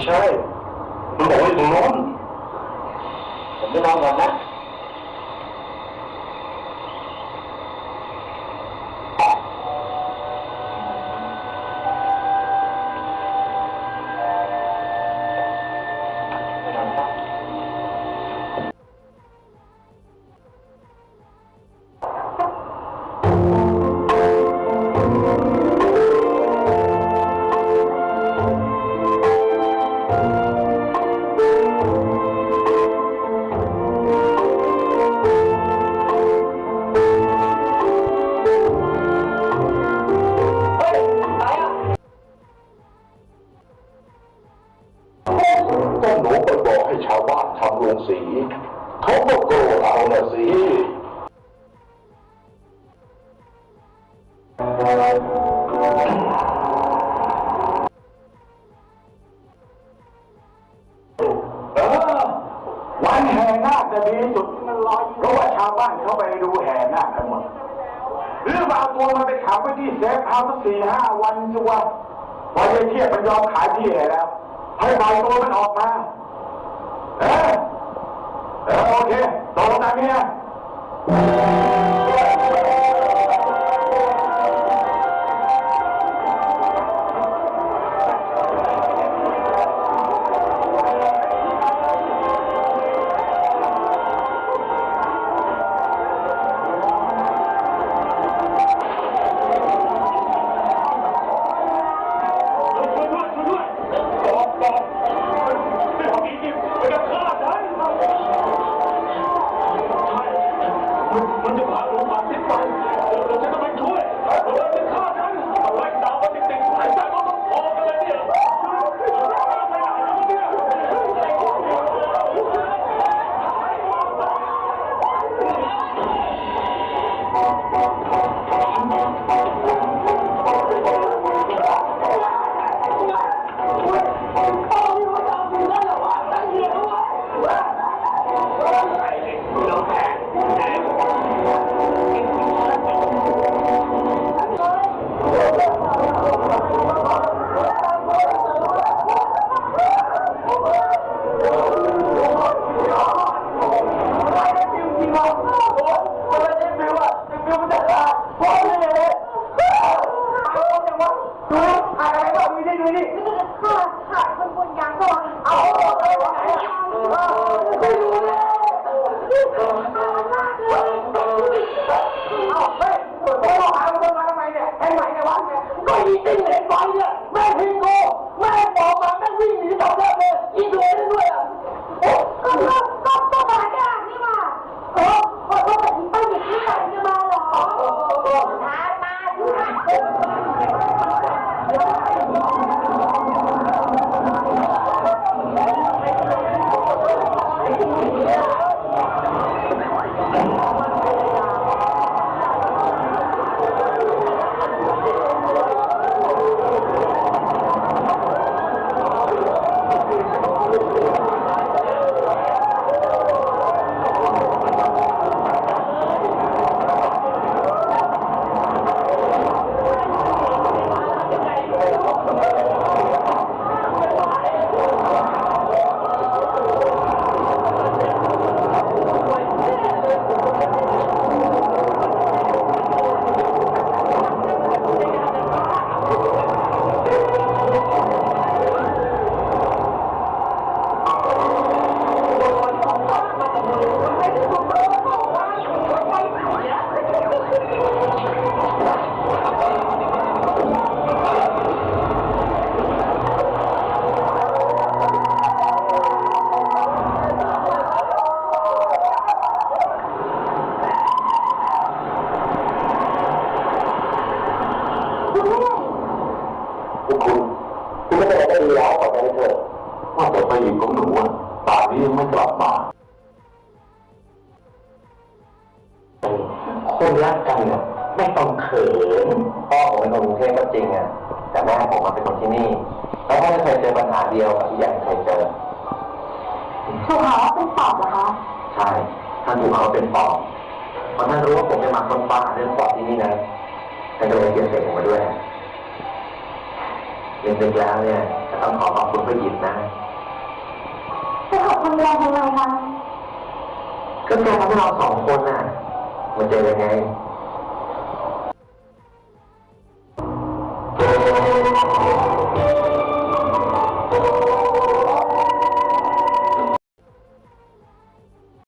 ไม่ใช่ มันบอกว่าอยู่ตรงโน้นผมไม่นอนก่อนนะ สีเขาก็โกรธเอาน่ะสิวันแห่นาคจะดีสุดเพราะว่าชาวบ้านเขาไปดูแห่นาคกันหมดหรือว่าเอาตัวมันไปขังไว้ที่เซฟเฮาส์สี่ห้าวันสิวะพอจะเทียบมันยอมขายที่ให้แล้ว ให้ปล่อยตัวมันออกมา เออ เออโอเ Senhor. Brasil! นี้ยังไม่กลับมาคนรักกันเนี่ยไม่ต้องเขินพ่อผมเป็นคนกรุงเทพก็จริงอะแต่แม่ผมมาเป็นคนที่นี่ แล้วพ่อไม่เคยเจอปัญหาเดียวกับที่อยากเคยเจอถูกหาว่าเป็นปอบเหรอคะใช่ท่านถูกเขาว่าเป็นปอบเพราะท่านรู้ว่าผมจะมาคนฟ้าเรื่องปอบที่นี่นะท่านก็เลยเตรียมเสกผมมาด้วยเรื่องๆแล้วเนี่ยจะต้องขอขอบคุณผู้หญิงนะ ทำอะไรงทำไมคะก็แกทำให้เราสองคนน่ะมาเจอยังไง